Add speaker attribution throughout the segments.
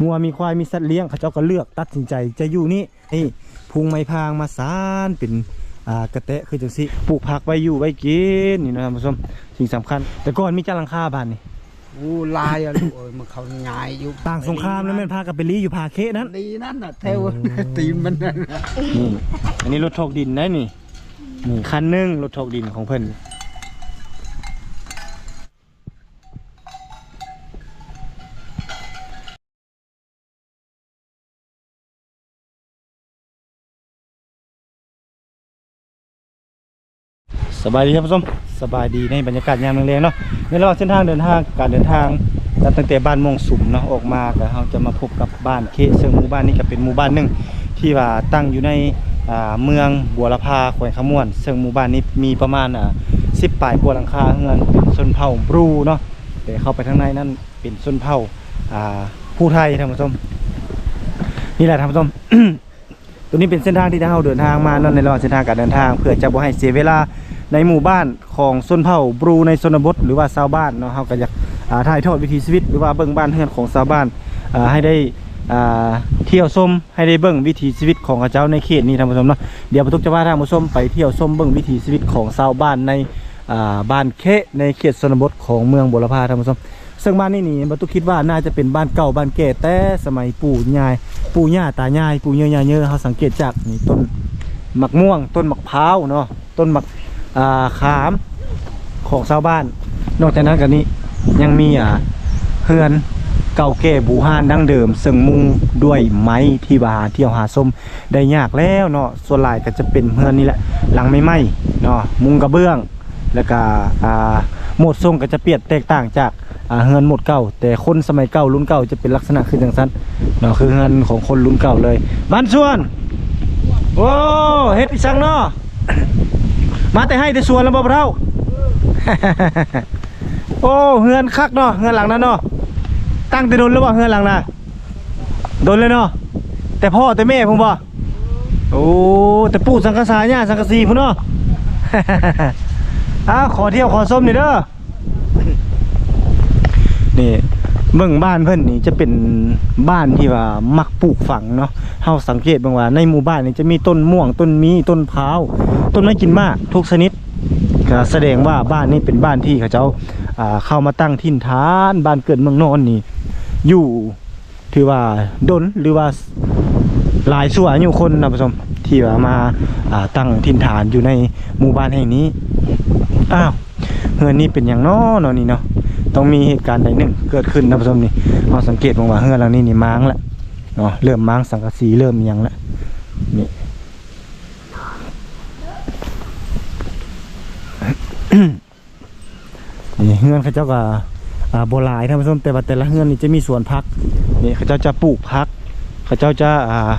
Speaker 1: งัวมีควายมีสัตว์เลี้ยงเขาเจ้าก็เลือกตัดสินใจจะอยู่นี่นี่พุงไม้พางมาสานเป็นอ่ากระเตะคือจังสิปลูกผักไว้อยู่ไว้กินนี่นะท่านผู้ชมสิ่งสำคัญ แต่ก่อนมีจ้าหลังคาบ้านนี่
Speaker 2: อู้ลายอะลูกเอ้ยมันเขาง่ายอยู่
Speaker 1: ต่างสงครามแล้วแม่นพากันไปรีอยู่ผาเคะนั้น
Speaker 2: ดีนั่นน่ะเทวตีมมันนั่นน่ะ
Speaker 1: นี่อันนี้รถโถกดินนะนี่นี่คันหนึงรถโถกดินของเพิ่น สบายดีครับผู้ชมสบายดีในบรรยากาศยามแรงๆเนาะในระหว่างเส้นทางเดินทางการเดินทางตั้งแต่บ้านมงสุมเนาะออกมาก็เราจะมาพบกับบ้านเคซึ่งหมู่บ้านนี้ก็เป็นหมู่บ้านหนึ่งที่ว่าตั้งอยู่ในอ่าเมืองบัวละพาแขวงขมวน ซึ่งหมู่บ้านนี้มีประมาณอ่าสิบปลายกว่าหลังคาเฮือนเป็นชนเผ่าบรูเนาะแต่เข้าไปข้างในนั้นเป็นชนเผ่าอ่าผู้ไทยท่านผู้ชมนี่แหละท่านผู้ชม ตัวนี้เป็นเส้นทางที่เราเดินทางมาเนาะในระหว่างเส้นทางการเดินทาง เพื่อจะบ่ให้เสียเวลา ในหมู่บ้านของชนเผ่าบรูในชนบทหรือว่าชาวบ้านเนาะเราก็อยากถ่ายทอดวิถีชีวิต หรือว่าเบิ่งบ้านเรือนของชาวบ้านให้ได้เที่ยวชมให้ได้เบิ่งวิถีชีวิตของเขาเจ้าในเขตนี้ท่านผู้ชมเนาะเดี๋ยวประทุกจะพาท่านผู้ชมไปเที่ยวชมเบิ่งวิถีชีวิตของชาวบ้านในบ้านเคะในเขตชนบทของเมืองบุรพาท่านผู้ชมซึ่งบ้านนี้นี่บรรทุกคิดว่าน่าจะเป็นบ้านเก่าบ้านแก่แต่สมัยปู่ยายปู่ย่าตายายปู่เยอะยาเยอะเขาสังเกตจากนี่ต้นมะม่วง ต้นมะพร้าวเนาะต้นมะ อ่าขามของชาวบ้าน นอกจากนั้นก็นี้ยังมีอ่าเฮือนเก่าแก่บูฮานดั้งเดิม ซึ่งมุงด้วยไม้ที่ว่าหาเที่ยวหาส้มได้ยากแล้วเนาะส่วนหลายก็จะเป็นเฮือนนี่แหละ หลังไม่ไหมเนาะมุงกระเบื้อง แล้วก็อ่าหมดทรงก็จะเปลี่ยนแตกต่างจากอาเฮือนหมดเก่า แต่คนสมัยเก่ารุ่นเก่าจะเป็นลักษณะคือจังซั่นเนาะคือเงินของคนรุ่นเก่าเลยบ้านชวนโอ้เฮ็ดอีสังเนาะ มาแต่ให้แต่สวนแล้วบ่เท่าโอ้เฮือนคักเนาะเฮือนหลังนั้นเนาะตั้งแต่โดนแล้วบ่เฮือนหลังน่ะโดนเลยเนาะแต่พ่อแต่แม่ผมบ่โอ้แต่ปู่สังกะสาเนี่ยสังกะสีพุ่นเนาะอ้าขอเที่ยวขอส้มหน่อยเด้อนี่ เบิ่งบ้านเพิ่อนนี่จะเป็นบ้านที่ว่ามักปลูกฝังเนาะเฮาสังเกตบางว่าในหมู่บ้านนี่จะมีต้นม่วงต้นมีต้นพร้าวต้นไม้กินมากทุกชนิดก็แสดงว่าบ้านนี้เป็นบ้านที่เขาเจ้าอ่าเข้ามาตั้งถิ่นฐานบ้านเกิดเมืองนอนนี่อยู่ถือว่าดนหรือว่าหลายชั่วนอายุคนนะผู้ชมที่ว่ามาอ่าตั้งถิ่นฐานอยู่ในหมู่บ้านแห่งนี้อ้าวเฮือนนี้เป็นอย่างน้อเนาะนี่เนาะ ต้องมีเหตุการณ์ใดหนึ่งเกิดขึ้นนะผู้ชมนี่เราสังเกตบ้างว่าเฮือนหลังนี้นี่ม้างแล้วเนาะเริ่มม้างสังกะสีเริ่มยังแล้วนี่นี่เฮือนเขาเจ้าก็อ่าโบราณท่านผู้ชมแต่ว่าแต่ละเฮือนนี่จะมีสวนพักนี่เขาเจ้าจะปลูกพักเขาเจ้าจะอ่า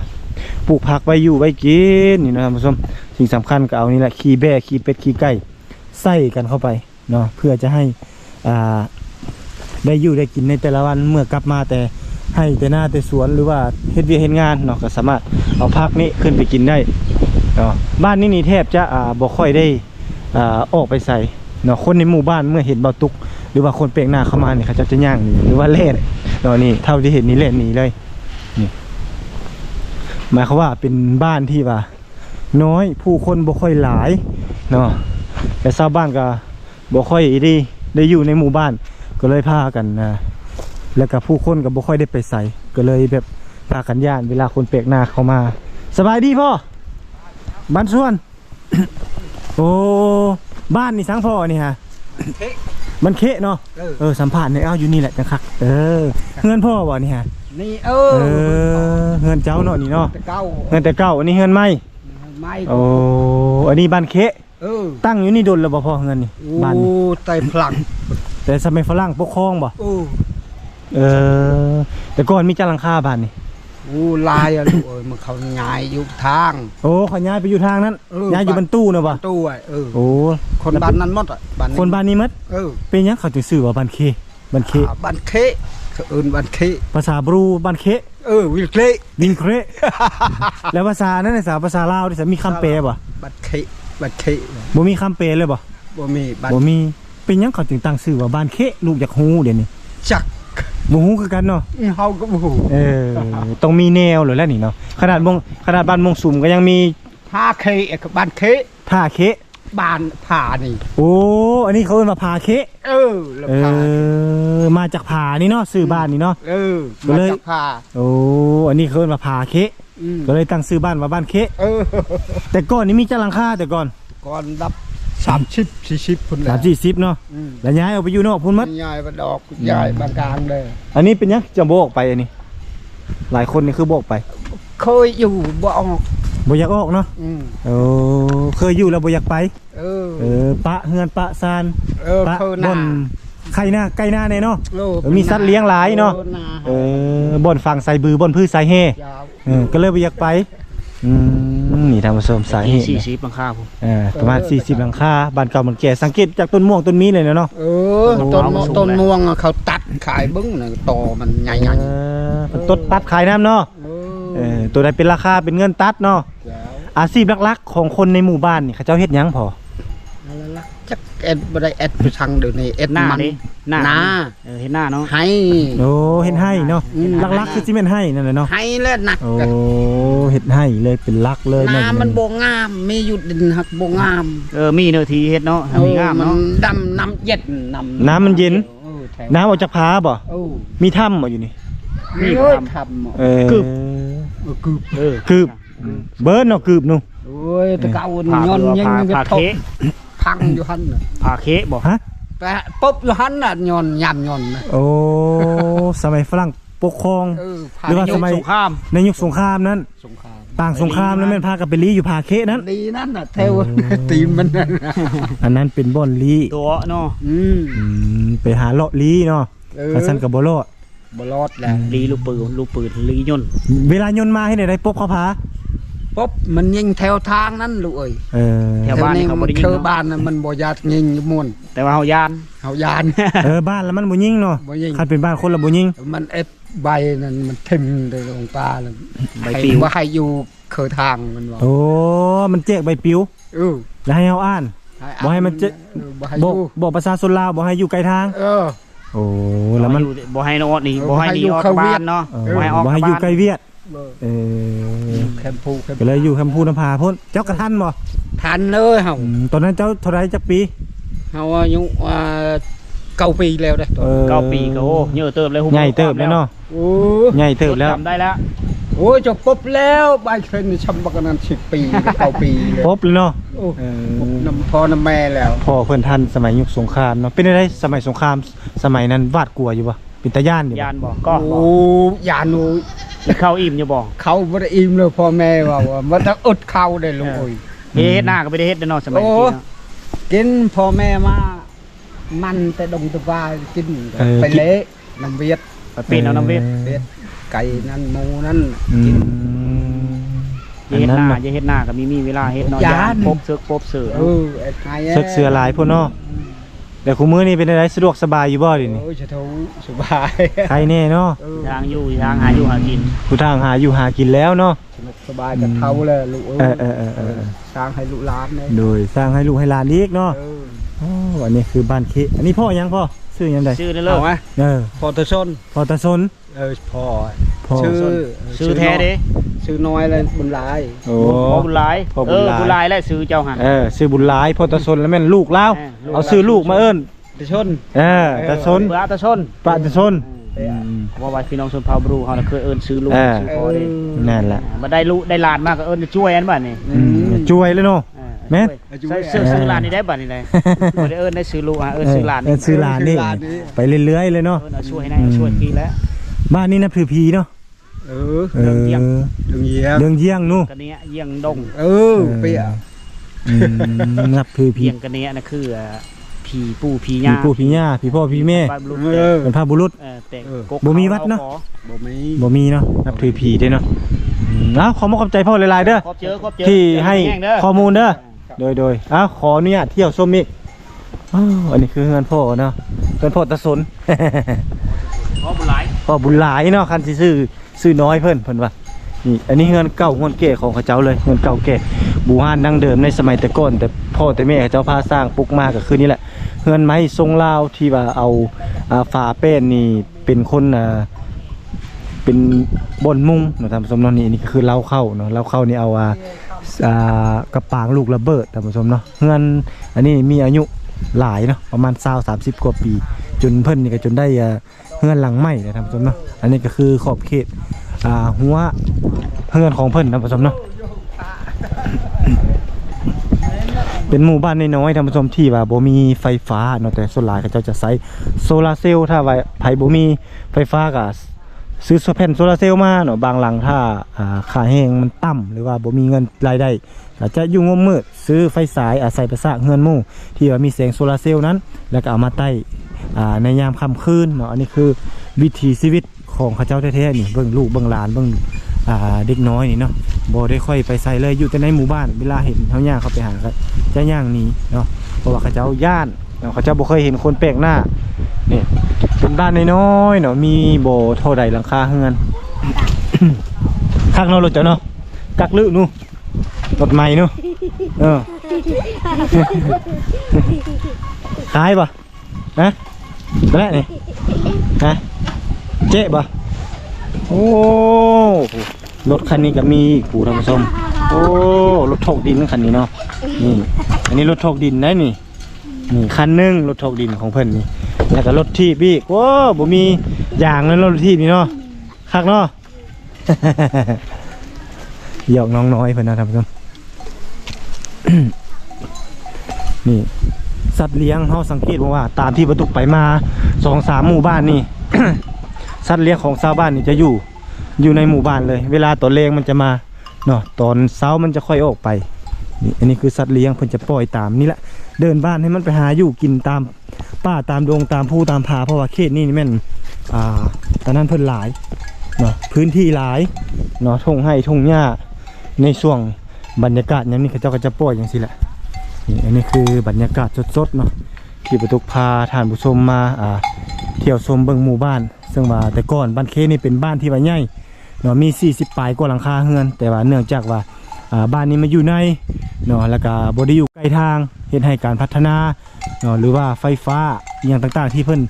Speaker 1: ปลูกพักไว้อยู่ไว้กินนี่นะท่านผู้ชมสิ่งสำคัญก็เอานี่แหละขี้แบะขี้เป็ดขี้ไก่ใส่กันเข้าไปเนาะเพื่อจะให้อ่า ได้อยู่ได้กินในแต่ละวันเมื่อกลับมาแต่ให้แต่หน้าแต่สวนหรือว่าเฮ็ดเวียเฮ็ดงานเนาะก็สามารถเอาพักนี้ขึ้นไปกินได้เนาะบ้านนี้นี่แทบจะอ่าบ่ค่อยได้อ่าออกไปใส่เนาะคนในหมู่บ้านเมื่อเห็นเบาตุก หรือว่าคนเปลกหน้าเข้ามาเนี่ยเขาจะจะย่างหนีหรือว่าเล่นเนาะนี่เท่าที่เห็นนี่เล่นหนีเลยนี่หมายความว่าเป็นบ้านที่ว่า น้อยผู้คนบ่ค่อยหลายเนาะแต่ชาวบ้านก็บ่ค่อยได้ได้อยู่ในหมู่บ้าน ก็เลยพากันนะแล้วก็ผู้คนก็บ่ค่อยได้ไปใส่ก็เลยแบบพากันย่านเวลาคนแปลกหน้าเข้ามา สบายดีพ่อบ้านสวน โอ้บ้านนี่สังพ่อนี่ฮะ
Speaker 2: เทะ
Speaker 1: มันเคะเนาะ
Speaker 2: เออ
Speaker 1: เออสัมผัสเนี่ยเอาอยู่นี่แหละจังคักเออเฮือนพ่อบ่นี่ฮะ
Speaker 2: นี่เอ
Speaker 1: เอ
Speaker 2: อ
Speaker 1: อเฮือนเจ้าเนาะนี่เนาะ
Speaker 2: แต่เก้า
Speaker 1: เฮือนแต่เก่าอันนี้เฮือนใหม่
Speaker 2: ไม่
Speaker 1: โอ้อันนี้บ้านเคะ
Speaker 2: เออ
Speaker 1: ตั้งอยู่นี่โดนแล้วบ่พ่อเฮือนนี่
Speaker 2: โอ้
Speaker 1: บ้านนี่
Speaker 2: ไตพลัง
Speaker 1: แต่สมัยฝรั่งปกครองบ่
Speaker 2: โอ้
Speaker 1: เออ แต่ก่อนมีจ้าหลังคาบ้านนี่
Speaker 2: โอ้ลายอะลูกเอ้ยมันเขาง่ายอยู่ทาง
Speaker 1: โอ้ขอยย้ายไปอยู่ทางนั้น
Speaker 2: เออ
Speaker 1: ย้ายอยู่บนตู้นะบ่
Speaker 2: ตู้อะเออ
Speaker 1: โอ้
Speaker 2: คนบ้านนั้นหมดอะบ้าน
Speaker 1: คนบ้านนี้หมัด
Speaker 2: เออ
Speaker 1: เป็นหยังเขาจึงชื่อว่าบ้านเคบ้านเค
Speaker 2: อ่าบ้านเคะเขาเอิ้นบ้านเคะ
Speaker 1: ภาษาบรูบ้านเค
Speaker 2: เออวิลเคละ
Speaker 1: วินเครแล้วภาษานั้นน่ะภาษาภาษาลาวที่จะมีคำแปลบ่
Speaker 2: บ้านเคะบ้านเคะ
Speaker 1: บ่มีคำแปลเลยบ่
Speaker 2: บ่มีบ้าน
Speaker 1: บ่มี เป็นหยังเขาจึงตั้งชื่อว่าบ้านเคลูกอยากฮู้เดี๋ยวนี้
Speaker 2: จัก
Speaker 1: บ่ฮู้คือกันเนาะ
Speaker 2: เฮาก็บ่ฮู้
Speaker 1: เออ ต้องมีแนวเลยแหล้วนี่เนาะ ขนาดมงขนาดบ้านมงสุมก็ยังมี
Speaker 2: พาเคเอกบ้านเค
Speaker 1: ท่าเคะ
Speaker 2: บ้านผานี่
Speaker 1: โอ้ อันนี้เขาเรียกว่าผาเคะ
Speaker 2: เออแล้ว
Speaker 1: เอ
Speaker 2: พา
Speaker 1: อ มาจากผานี่เนาะซื้อบ้านนี่เนาะ
Speaker 2: เออ
Speaker 1: ก็
Speaker 2: มา
Speaker 1: เลย
Speaker 2: จากพา
Speaker 1: โอ้ อันนี้เขาเรียกว่าผาเคะ
Speaker 2: อืม
Speaker 1: ก็เลยตั้งซื้อบ้านว่าบ้านเคะ
Speaker 2: เออ
Speaker 1: แต่ก่อนนี่มีจักหลังคาแต่ก่อน
Speaker 2: ก่อนรับ 30 40พุ่นแหละ
Speaker 1: สามสี่สิบเนาะ
Speaker 2: อืม
Speaker 1: แล้วย้ายเอาไปอยู่นอกพุ่นมัด
Speaker 2: ยายบ้านดอกยายบ้านกลางเลย
Speaker 1: อันนี้เป็นยังจะโบออกไปอันนี้ หลายคนนี่คือโบออกไป
Speaker 2: เคยอยู่บ่ออก
Speaker 1: บ่อยากออกเนาะ
Speaker 2: อืม
Speaker 1: โอ้เคยอยู่แล้วบ่อยากไป
Speaker 2: เออ
Speaker 1: เออปะเฮือนปะซาน
Speaker 2: เออ
Speaker 1: ปะ
Speaker 2: เคยห
Speaker 1: บ่
Speaker 2: น้า
Speaker 1: อนไข่หน้าไก่หน้าแน่เนาะ
Speaker 2: โล
Speaker 1: เออมีสัตว์เลี้ยงหลายเนาะ
Speaker 2: ออห
Speaker 1: เออบ่อนฝั่งใส่บือบ่อนพืชใส่เฮ
Speaker 2: ยาว
Speaker 1: เออก็เลยบ่อยากไปอืม นี่ท่านผู้ชมสาเหตุ
Speaker 3: สี่
Speaker 1: นะ
Speaker 3: สิบหลังคาผม
Speaker 1: เออประมาณ 40หลังคาบ้านเก่ามันแก่สังเกตจากต้นม่วงต้นมีเลยนะเนาะ
Speaker 2: เออต้นมะต้นม่วงอะเขาตัดขายเบึ้งน่ะตอมันใหญ่
Speaker 1: เออเป็นต้นตัดขายน้ำเนาะ
Speaker 2: ๆเอ
Speaker 1: เอ
Speaker 2: อ
Speaker 1: อตัวใดเป็นราคาเป็นเงินตัดเนาะ
Speaker 2: ยาว
Speaker 1: อาชีพหลักๆของคนในหมู่บ้านนี่เขาเจ้าเฮ็ดหยังพอ
Speaker 2: อะไรล่ะจักเอ็ดบ่ได้เอ็ดไปทางเดี๋ยวนี้เอ็ด
Speaker 3: หน้า
Speaker 2: มัน
Speaker 3: ดิหน้า
Speaker 2: หน้า
Speaker 3: เออเห็นหน้าเนาะ
Speaker 2: ให้
Speaker 1: โอ้เฮ็ดให้เนาะ
Speaker 2: อืม
Speaker 1: หลักๆคือสิแม่นให้นั่นแหละเนาะ
Speaker 2: ให้แล้วหนัก
Speaker 1: โอ้
Speaker 2: กัน
Speaker 1: เฮ็ดให้เลยเป็นหลักเลย
Speaker 2: น้ำมัน
Speaker 1: น
Speaker 2: บ่งามมีอยู่ดินหักบ่งาม
Speaker 3: เออมีเนื้อทีเฮ็ดเนาะทำมีงาม
Speaker 2: มั
Speaker 3: เนาะ
Speaker 2: ดำน้ำเย็นน้ำ
Speaker 1: น้ำมันเย็น
Speaker 2: เออแถว
Speaker 1: น้ำออกจากผาบ่
Speaker 2: เออ
Speaker 1: มีถ้ำบ่อยู่นี่
Speaker 2: มีเอ้ยทำ
Speaker 1: เออ
Speaker 3: คืบ
Speaker 2: เออคือ
Speaker 3: เออ
Speaker 1: คืบเบิร์ดเนาะคืบนู่น
Speaker 2: โอ้ยตะเกา
Speaker 3: ผ่า
Speaker 2: ย้อน
Speaker 3: เรือ
Speaker 2: ยัง
Speaker 3: ผ่า
Speaker 2: ก็
Speaker 3: ผ่า
Speaker 2: ทบ
Speaker 3: เคะ
Speaker 2: พังอยู่หั่นน่ะ
Speaker 3: ผ่าเคะบอก
Speaker 1: ฮะ
Speaker 2: แปะปุ๊บอยู่หั่นน่ะย้อนยำย้อนนะ
Speaker 1: โอ้ สมัยฝรั่งปกครอง
Speaker 2: เออพา
Speaker 1: หรือว่า
Speaker 3: ยุ
Speaker 1: ส
Speaker 3: ค
Speaker 1: มัย
Speaker 3: สงคราม
Speaker 1: ในยุคสงครามนั้น
Speaker 2: สงคราม
Speaker 1: ต่างสงครามนั้นแม่นพากันไปลีอยู่ผาเคะนั้น
Speaker 2: ดีนั่นน่ะเทวตีนมันนั่นน่ะ
Speaker 1: อันนั้นเป็นบ่อนลี
Speaker 3: ตัวเนาะ
Speaker 2: อืม
Speaker 1: อืมไปหาเลาะลีเนาะ
Speaker 2: เออ
Speaker 1: กระสันกับบ่รอด
Speaker 2: บ่รอดแล้ว
Speaker 3: ลีลูกปืนลูกปืนลียนต์
Speaker 1: เวลายนต์มาให้ได้ได้ปบเขาผา
Speaker 2: ปุ๊บมันยิงแถวทางนั้นลูกเอ้ย
Speaker 1: เออ
Speaker 3: แถวบ้านนี่เขาบ่ได้ยิ
Speaker 2: เธ
Speaker 3: ง
Speaker 2: อ
Speaker 3: เนาะ
Speaker 2: บ้านน่ะมันบ่อยากยิงอยู่ม่วน
Speaker 3: แต่ว่าเฮายาน
Speaker 2: เฮายาน
Speaker 1: เออบ้านแล้วมันบ่ยิงเนาะ
Speaker 2: บ่ยิง
Speaker 1: คันเป็นบ้านคนละบ่ยิง
Speaker 2: มันเอฟใบนั่นมันทิ่มเลยลงตาเลย
Speaker 3: ใบ
Speaker 2: ให้
Speaker 3: ปลิว
Speaker 2: ว่าให้อยู่เคยทางมันว่า
Speaker 1: โอ้มันแจกใบปลิว
Speaker 2: เออ
Speaker 1: แล้วให้เฮาอ่าน บ่ให้มันเจ๊
Speaker 2: เออบ่ให้
Speaker 1: บ
Speaker 2: อ
Speaker 1: อก
Speaker 2: ยู่
Speaker 1: บอกประชาชนลาวบ่ให้อยู่ไกลทาง
Speaker 2: เออ
Speaker 1: โอ้แล้วมัน
Speaker 3: บ่ให้นอนนี่
Speaker 2: เออ
Speaker 3: บ่ให้หนี
Speaker 2: บ่ให้อยู่
Speaker 3: ออก
Speaker 2: เข้า
Speaker 3: บ้า
Speaker 2: เวีย
Speaker 3: น
Speaker 2: ด
Speaker 3: เนาะ
Speaker 1: เออ
Speaker 3: บ่ให้ออก
Speaker 1: บ่ให้อยู่ไกล
Speaker 3: บ้าน
Speaker 1: เวียด
Speaker 2: เออ
Speaker 1: เออ
Speaker 2: แคมพูแคม
Speaker 1: ก็เลยอยู่คำพูนำพาพุ่นเจ้ากระทันบ่
Speaker 2: ทันเลยเฮา
Speaker 1: อืมตอนนั้นเจ้าเท่าไรจักปี
Speaker 2: เฮาอายุอ่าเก้าปีแล้วเด้อ
Speaker 1: ออ
Speaker 3: เก้าปีก็โอ้เยอะเติบเลย
Speaker 1: ใหญ่เติบแล้วเนาะ
Speaker 2: โอ้
Speaker 1: ใหญ่เติบแล้ว
Speaker 3: จำได้แล้ว
Speaker 2: โอ้ยจบปุ๊บแล้วใบเทรนนี่ชำบักนั้น10ปีเก้าปีเลย
Speaker 1: พบเลยเนาะ
Speaker 2: โอ้
Speaker 1: เออ
Speaker 2: น้ำพ่อน้ำแม่แล้ว
Speaker 1: พ่อเพิ่นทันสมัยยุคสงครามเนาะเป็นอะไรสมัยสงครามสมัยนั้นวาดกลัวอยู่บ่เป็นตาย่านอยู่บ่
Speaker 3: ยานบอกก็
Speaker 2: โอ้ยานู
Speaker 3: เข้าอิ่มอยู่บอก
Speaker 2: เขาบ่ได้อิ่มเลยพ่อแม่ว่าว่ามันต้องอดข้าวได้ลูกเอ้ย
Speaker 3: เฮ็ดหน้าก็ไม่ได้เฮ็ดเด้อเนาะสมัย
Speaker 2: โอ้
Speaker 3: นี้เนาะ
Speaker 2: กินพ่อแม่มามันแต่ดงตะวายกิน
Speaker 1: เออ
Speaker 2: ไปเละน้ำเวียด
Speaker 3: ไปปีนเอาน้ำเวท
Speaker 2: เวียดไก่นั่นหมูนั่น
Speaker 1: อื
Speaker 2: กิน
Speaker 1: ม
Speaker 3: อย่าเฮ็ดหน้า
Speaker 1: อันนั้น
Speaker 3: อย่าเฮ็ดหน้าก็มีมีเวลาเฮ็ดเนาะ
Speaker 2: ยาน
Speaker 3: ยานพบเสือกพบเสือ
Speaker 2: เออไอ้ไง
Speaker 1: เสือกเสือหลายพุ่นเนาะ แต่คุมื้อนี้เป็นอะไรสะดวกสบายอยู่บ่ดินี่
Speaker 2: โอ้ยจะทูสบาย
Speaker 1: ใครแน่เนาะ
Speaker 2: เออ
Speaker 3: ทางอยู่ทางหาอยู่หากิน
Speaker 1: ผู้ทางหาอยู่หากินแล้วเนาะ
Speaker 2: สนุกสบายกับเท่าเลยลูก
Speaker 1: เออเออเออเออ
Speaker 2: สร้างให้ลูกหลานเลย
Speaker 1: โดยสร้างให้ลูกให้หลานอีกเนาะ
Speaker 2: เออ
Speaker 1: โอ้อันนี้คือบ้านเคอันนี้พ่อยังพ่อชื่อยังไง
Speaker 3: ชื่อนั่นเล
Speaker 2: เอาไหม
Speaker 3: ย
Speaker 1: เออ
Speaker 2: พอตะชน
Speaker 1: พ่อตาซน
Speaker 2: เออพ่อ
Speaker 1: พ่อ
Speaker 2: ชื่อ
Speaker 3: ชื่อแท้เด้
Speaker 2: ชื่อ น้อยเลยบุญหลาย
Speaker 1: โอ้
Speaker 3: พ่อบุญหลาย
Speaker 1: พ่อบุ
Speaker 3: เอ
Speaker 1: ญ
Speaker 3: อ
Speaker 1: หลาย
Speaker 3: บุญหลายและชื่อเจ้าหัน
Speaker 1: เออชื่อบุญหลายพ่อตาซนแล้วแม่นลูกเล่า
Speaker 3: เออลูก
Speaker 1: เอาชื่อลูกมาเอิ้น
Speaker 2: ตะชน
Speaker 1: เออตาซน
Speaker 3: เบื่อตะชน
Speaker 1: ปะตาซน
Speaker 2: เออ
Speaker 1: อืม
Speaker 3: ว่าว่าพี่น้องชนเผ่าบรูเฮาน่ะเคยเอิ้นชื่อลูก
Speaker 1: เออ
Speaker 3: ชื่อพ่อเด้
Speaker 1: นั่นแหละ
Speaker 3: มาได้ลูกได้หลานมากก็เอิ้นช่วยอันบัดนี้
Speaker 1: อืมช่วยเลยเนาะ
Speaker 3: เออ
Speaker 1: แม่น
Speaker 3: ช่วยใส่ชื่อชื่อหลานนี่ได้บัดนี้เลยบ่ได้เอิ้นได้ชื่อลูกอะเอิ้นชื่อหลาน
Speaker 1: เออชื่อหลานนี่ไปเรื่อยๆเลยเนาะ
Speaker 3: เอิ้นเอาช่วยให้ได้ช่วยทีแล้ว
Speaker 1: บ้านนี้นับถือผีเนาะ
Speaker 2: เออ
Speaker 1: เออ
Speaker 3: เรื่องเยี่ยง
Speaker 2: ดึงเยี่ยม
Speaker 1: เรื่องเยี่ยงนู่
Speaker 3: กันเนี้ยเยี่ยงดง
Speaker 2: เออเปีย
Speaker 1: อืมนับถือผี
Speaker 3: เยี่ยงกันเนี้ยน่ะคือเอ่อผีปู่ผี
Speaker 1: ผี
Speaker 3: ย่า
Speaker 1: ปู่ผีย่าผีพ่อผีแม่
Speaker 3: บ้านลูก
Speaker 2: เออ
Speaker 1: เป็นพระบุรุษ
Speaker 3: เออแต่
Speaker 2: เออ
Speaker 3: กก
Speaker 1: บ่มีวัดเนาะ
Speaker 3: อขอ
Speaker 2: บ่มี
Speaker 1: บ่มีเนาะนับถือผีเด้เนาะอืมแล้วขอมาขอบใจพ่อหลายๆเด้อ
Speaker 3: ครบเจอครบเจอ
Speaker 1: ที่ให้
Speaker 3: แย่งเด้อ
Speaker 1: ข้อมูลเด้อ โดยโดยอ้าวขออนุญาตเที่ยวส้มอีกอ้าวอันนี้คือเงินพ่อเนาะเงินพ่อตะสน
Speaker 3: ขอบุญหลาย
Speaker 1: พ่อบุญหลายเนาะคันสิซื้อ ซื้อน้อยเพิ่นเพิ่นว่านี่อันนี้เงินเก่าเงินเก๋ของเขาเจ้าเลยเงินเก่าแก่บูฮานดั้งเดิมในสมัยแต่ก่อนแต่พ่อแต่แม่เขาเจ้าพาสร้างปลุกมากก็คือนี่แหละเงินไม้ทรงลาวที่ว่าเอาอาฝาแป้นนี่เป็นคนอ่าเป็นบนมุงเนะท่านผู้ชมเนาะนี่นี่คือเล้าเข้าเนาะเล้าเข้านี่เอาอ่ากระปางลูกระเบิดท่านผู้ชมเนาะเฮือนอันนี้มีอายุหลายเนาะประมาณ20 30 กว่าปี จนเพิ่นนี่ก็จนได้อ่า เฮือนหลังใหม่นะท่านผู้ชมเนาะอันนี้ก็คือขอบเขตอ่าหัวเฮือนของเพิ่นท่านผู้ชมเนาะเป็นหมู่บ้านน้อยๆท่านผู้ชมที่ว่าบ่มีไฟฟ้าเนาะแต่ส่วนหลายเขาเจ้าจะใช้โซลาร์เซลล์ถ้าว่าไผบ่มีไฟฟ้าก็ซื้อแผ่นโซลาร์เซลล์มาเนาะบางหลังถ้าอ่าค่าแรงมันต่ำหรือว่าบ่มีเงินรายได้ก็จะอยู่งมมืดซื้อไฟสายอาศัยประสร้าเงินหมู่ที่ว่ามีแสงโซลาร์เซลล์นั้น แล้วก็เอามาใต้อ่ ในยามค่ำคืนเนาะอันนี้คือวิถีชีวิตของเขาเจ้าแท้ๆนี่เบิ่งลูกเบิ่งหลานเบิ่งอ่าเด็กน้อยนี่เนาะบ่ได้ค่อยไปใส่เลยอยู่แต่ในหมู่บ้านเวลาเห็นเฮาย่างเขาไปหาก็จะย่างนี้เนาะเพราะว่าเขาเจ้าย่านเนาะเขาเจ้าบ่เคยเห็นคนแปลกหน้านี่เป็นบ้านน้อยๆเนาะมีโบเท่าใดหลังคาเฮือนคักเนาะรถเจ้าเนาะกักลึนู่รถใหม่นู่เออขายปะนะ ไปแล้วนี่นะเจ๊ป่ะโอ้รถคันนี้ก็มีกผู้ท่านผู้ชมโอ้รถถกดินคันนี้เนาะนี่ อันนี้รถถกดินนะนี่นี่คันหนึงรถถกดินของเพิ่นนี่แล้วก็รถทีบอีกโอ้บ่มีอย่างนั้นรถทีบนี่เนาะคักเนาะหยอกน้องน้อยเพิ่นนะท่านผู้ชมนี่ สัตว์เลี้ยงเฮาสังเกตว่า ตามที่ประตุกไปมาสองสามหมู่บ้านนี่ สัตว์เลี้ยงของชาวบ้านนี่จะอยู่ อยู่ในหมู่บ้านเลย เวลาตอนเลงมันจะมาเนาะตอนเช้ามันจะค่อยออกไปนี่อันนี้คือสัตว์เลี้ยงเพิ่นจะปล่อยตามนี่แหละเดินบ้านให้มันไปหาอยู่กินตามป่าตามดงตามภูตามผาเพราะว่าเขตนี้นี่แม่นอ่าตอนนั้นเพิ่นหลายเนาะพื้นที่หลายเนาะทงให้ทงหญ้าในช่วงบรรยากาศอย่างนี้เขาเจ้าก็จะปล่อยอย่างสิแหละ นี่อันนี้คือบรรยากาศสดๆเนาะที่ประตุกพาท่านผู้ชมมาอ่าเที่ยวชมเบิ่งหมู่บ้าน ซึ่งว่าแต่ก่อนบ้านเคนี่เป็นบ้านที่ว่าใหญ่เนาะมี 40ปลายกว่าหลังคาเฮือน แต่ว่าเนื่องจากว่าอ่าบ้านนี้มาอยู่ในเนาะแล้วก็บได้อยู่ใกล้ทางเฮ็ดให้การพัฒนาเนาะหรือว่าไฟฟ้าอหย่างต่างๆ ที่เพิ่น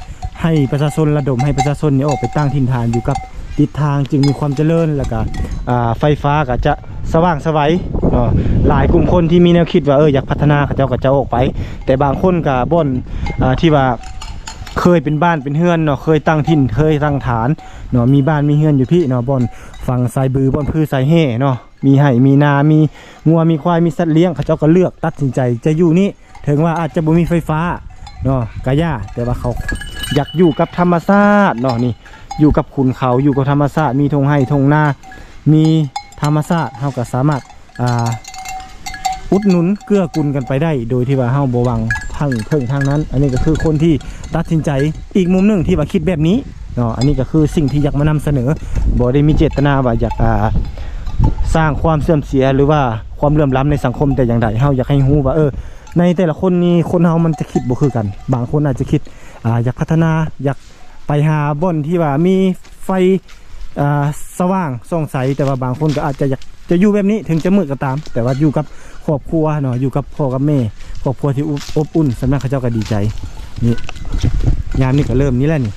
Speaker 1: ให้ประชาชนระดมให้ประชาชนเนี่ยออกไปตั้งถิ่นฐานอยู่กับ ทิศทางจึงมีความเจริญแล้วก็อ่าไฟฟ้าก็จะสว่างสวัยหลายกลุ่มคนที่มีแนวคิดว่าเอออยากพัฒนาเขาเจ้าก็จะออกไป แต่บางคนก็บ่นอ่าที่ว่าเคยเป็นบ้านเป็นเฮือนเนาะเคยตั้งถิ่นเคยตั้งฐานเนาะมีบ้านมีเฮือนอยู่พี่เนาะบอนฝั่งสายบือบอนพือสายเฮ่เนาะมีไห่มีนา มีงัวมีควายมีสัตว์เลี้ยงเขาเจ้าก็เลือกตัดสินใจจะอยู่นี่ถึงว่าอาจจะบ่มีไฟฟ้าเนาะกะย่าแต่ว่าเขาอยากอยู่กับธรรมชาติเนาะนี่ อยู่กับขุนเขาอยู่กับธรรมชาติมีทงไห่ทงหน้า มีธรรมชาติเฮาก็สามารถอ่าอุดหนุนเกื้อกูลกันไปได้ โดยที่ว่าเฮาบวังทางเพิ่งทางนั้น อันนี้ก็คือคนที่ตัดสินใจอีกมุมหนึ่งที่ว่าคิดแบบนี้เนาะอันนี้ก็คือสิ่งที่อยากมานำเสนอบ่ได้มีเจตนาว่าอยากอ่าสร้างความเสื่อมเสียหรือว่าความเหลื่อมล้ำในสังคมแต่อย่างใดเฮาอยากให้ฮู้ว่าเออ ในแต่ละคนนี่คนเฮามันจะคิดบ่คือกัน บางคนอาจจะคิดอ่าอยากพัฒนาอยาก ไปหาบ่อนที่ว่ามีไฟสว่างส่องใสแต่ว่าบางคนก็อาจจะอยากจะอยู่แบบนี้ถึงจะมืดก็ตาม แต่ว่าอยู่กับครอบครัวเนาะอยู่กับพ่อกับแม่ครอบครัวที่อบอุ่นสำนักเขาเจ้าก็ดีใจนี่ยามนี้ก็เริ่มนี้แหล้วนี่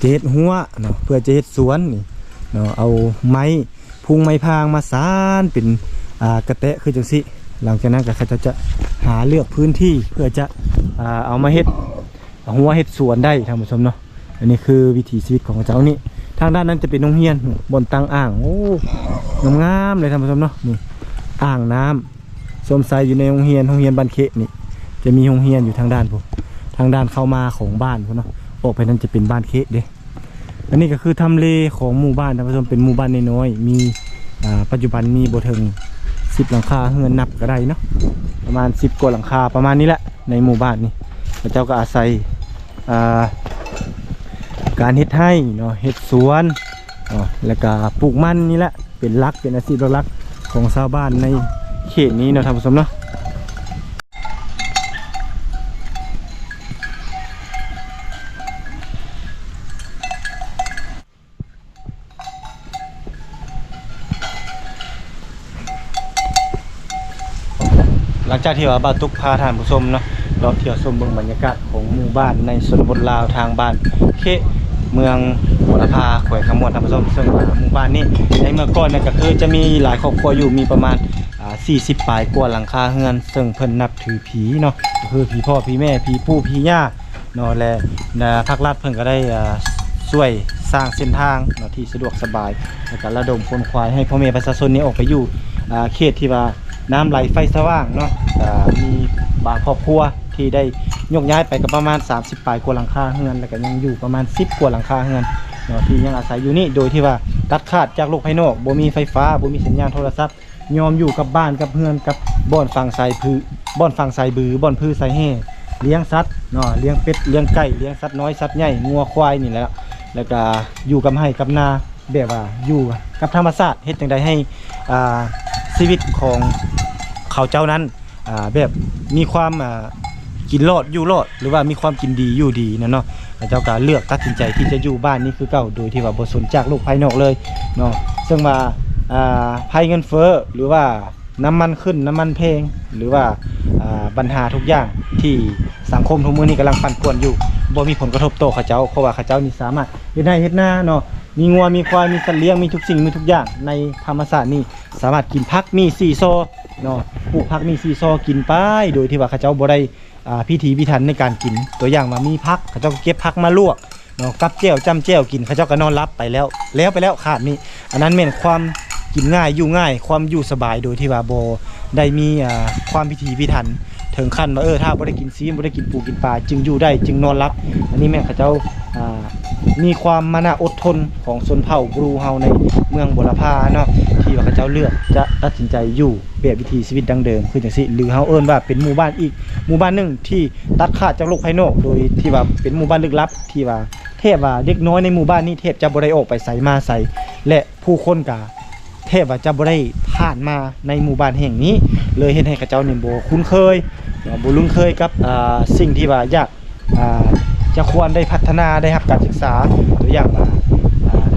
Speaker 1: เจ็ดหัวเนาะเพื่อจะเฮ็ดสวนนี่เนาะเอาไม้พุงไม้พางมาสานเป็นกระแตะคือจังสิหลังจากนั้นก็เขาจะจะหาเลือกพื้นที่เพื่อจะอเอามาเฮ็ดหัวเฮ็ดสวนได้ท่านผู้ชมเนาะ อันนี้คือวิถีชีวิตของเจ้านี่ทางด้านนั้นจะเป็นโรงเรียนบนตังอ่างโอ้งามๆเลยท่านผู้ชมเนาะนี่อ่างน้ำสมใส่อยู่ในโรงเรียนโรงเรียนบ้านเคนี่ จะมีโรงเรียนอยู่ทางด้านผมทางด้านเข้ามาของบ้านพวกเนาะออกไปนั้นจะเป็นบ้านเคเด้อันนี้ก็คือทำเลของหมู่บ้านท่านผู้ชมเป็นหมู่บ้านน้อยๆมีปัจจุบันมีบ่ถึงสิบหลังคาเฮือนนับก็ได้เนาะประมาณสิบกว่าหลังคาประมาณนี้แหละในหมู่บ้านนี่พระเจ้าก็อาศัยอ่า การเฮ็ดให้เนาะเฮ็ดสวนเนาะแล้วก็ปลูกมันนี่แหละเป็นลักเป็นอาชีพหลักของชาวบ้านในเขตนี้เนาะท่านผู้ชมเนาะหลังจากที่ว่าบาตุกพาท่านผู้ชมเนาะเราเที่ยวชมเบิ่งบรรยากาศของหมู่บ้านในชนบทลาวทางบ้านเค เมืองบุรพาแขวงขมวนท่านผู้ชมซึ่งว่าหมู่บ้านนี้ในเมื่อก่อนเนี่ยก็คือจะมีหลายครอบครัวอยู่มีประมาณอ่า40ปลายกว่าหลังคาเฮือน ซึ่งเพิ่นนับถือผีเนาะก็คือผีพ่อผีแม่ผีปู่ผีย่าเนาะและนะภาครัฐเพิ่นก็ได้อ่าช่วยสร้างเส้นทางเนาะที่สะดวกสบายแล้วก็ระดมคนควายให้พ่อแม่ประชาชนนี้ออกไปอยู่อ่าเขตที่ว่าน้ำไหลไฟสว่างเนาะอ่ามีบางครอบครัว ที่ได้ยกย้ายไปก็ประมาณ 30ปลายกว่าหลังคาเฮือนแล้วก็ยังอยู่ประมาณ 10กว่าหลังคาเฮือนเนาะที่ยังอาศัยอยู่นี่โดยที่ว่าตัดขาดจากโลกภายนอกบ่มีไฟฟ้าบ่มีสัญญาณโทรศัพท์ยอมอยู่กับบ้านกับเพื่อนกับบ่อนฟังสายพือบ่อนฟังสายบือบ่อนพือสายแห่เลี้ยงสัตว์เนาะเลี้ยงเป็ดเลี้ยงไก่เลี้ยงสัตว์น้อยสัตว์ใหญ่งัวควายนี่แหละแล้วก็อยู่กับให้กับนาแบบว่าอยู่กับธรรมชาติเฮ็ดจังไดให้อ่าชีวิตของเขาเจ้านั้นอ่าแบบมีความอ่า กินรอดอยู่รอดหรือว่ามีความกินดีอยู่ดีนะเนาะแล้วเจ้าก็เลือกตัดสินใจที่จะอยู่บ้านนี้คือเก่าโดยที่ว่าบ่สนจากโลกภายนอกเลยเนาะซึ่งว่าอ่าภัยเงินเฟ้อหรือว่าน้ำมันขึ้นน้ำมันแพงหรือว่าอ่าปัญหาทุกอย่างที่สังคมทุกมือนี้กำลังปั่นป่วนอยู่บ่มีผลกระทบต่อเขาเจ้าเพราะว่าเขาเจ้านี่สามารถเฮ็ดได้เฮ็ดนาเนาะมีงัวมีควายมีสัตว์เลี้ยงมีทุกสิ่งมีทุกอย่างในธรรมชาสตินี่สามารถกินผักมีซีโซเนาะปลูกผักมีซีโซกินไปโดยที่ว่าเขาเจ้าบ่ได้ พิธีพิธันในการกินตัวอย่างมามีพักเขาเจ้าก็เก็บพักมาลวกเนาะกับเจ้วจ้ำเจ้วกินเขาเจ้าก็นอนรับไปแล้ว แล้วไปแล้วขาดนี่อันนั้นเป็นความกินง่ายอยู่ง่าย ความอยู่สบายโดยที่ว่าโบได้มีความพิธีพิธัน ถึงขั้นว่าเออถ้าบ่ได้กินซีมบ่ได้กินปูกินปลาจึงอยู่ได้จึงนอนรับ อันนี้แม่เขาเจ้าามีความมานะอดทนของชนเผ่าบรูเฮาในเมืองบุรพาเนาะที่ว่าเขาเจ้าเลือกจะตัดสินใจอยู่แบบวิถีชีวิตดังเดิมคือจังซี่หรือเฮาเอิ้นว่าเป็นหมู่บ้านอีกหมู่บ้านหนึ่งที่ตัดขาดจากโลกภายนอก โดยที่ว่าเป็นหมู่บ้านลึกลับที่ว่าเทพว่าเด็กน้อยในหมู่บ้านนี้เทพจะบ่ได้ออกไปใส่มาใส่และผู้คนกาเทพว่าจะบ่ได้ผ่านมาในหมู่บ้านแห่งนี้ เลยเฮ็ดให้เขาเจ้าเนี่บ่คุ้นเคย บ่ลุ้นเคยกับสิ่งที่ว่าอยากจะควรได้พัฒนาได้รับการศึกษาตัวอย่างา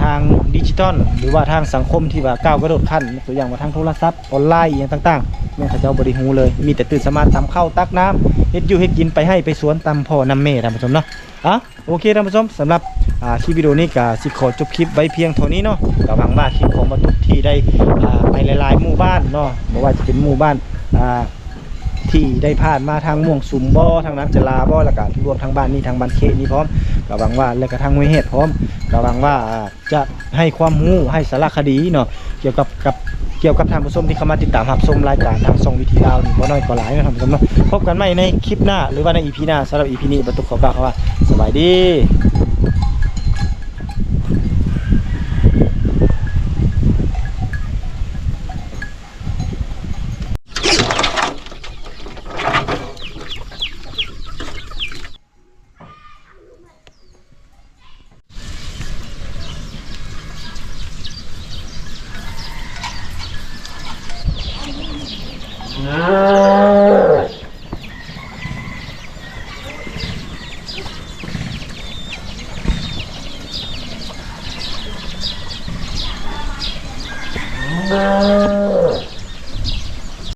Speaker 1: ทางดิจิทัลหรือว่าทางสังคมที่ว่าก้าวกระโดดขั้นตัวอย่างว่าทางโทรศัพท์ออนไลน์อย่างต่างๆแม่เขาเจ้าบริหูเลยมีแต่ตื่นสมาธิตำข้าวตักน้ำเฮ็ดอยู่เฮ็ดกินไปให้ไปสวนตำพ่อนำแม่ท่านผู้ชมเนาะอะโอเคท่านผู้ชมสำหรับอ่าคลิปวิดีโอนี้ก็สิขอจบคลิปไว้เพียงเท่านี้เนาะก็หวังว่าคลิปของบรรทุกที่ได้ไปหลายๆหมู่บ้านเนาะบ่ว่าจะเป็นหมู่บ้านอ่า ที่ได้ผ่านมาทางม่วงสุมบ่อทางน้ำจลาบ่อแล้วก็รวมทางบ้านนี้ทางบ้านเคนี่พร้อมก็หวังว่าแล้วก็ทางห้วยเฮ็ดพร้อมก็หวังว่าจะให้ความรู้ให้สารคดีเนาะเกี่ยวกับกับเกี่ยวกับทานผู้ชมที่เข้ามาติดตามรับชมรายการทางช่องวิธีดาวนี่บ่น้อยก็หลายนะท่านผู้ชมเนาะพบกันใหม่ในคลิปหน้าหรือว่าใน EP หน้าสำหรับ EP นี้บรรทุกขอกาวคำว่าสบายดี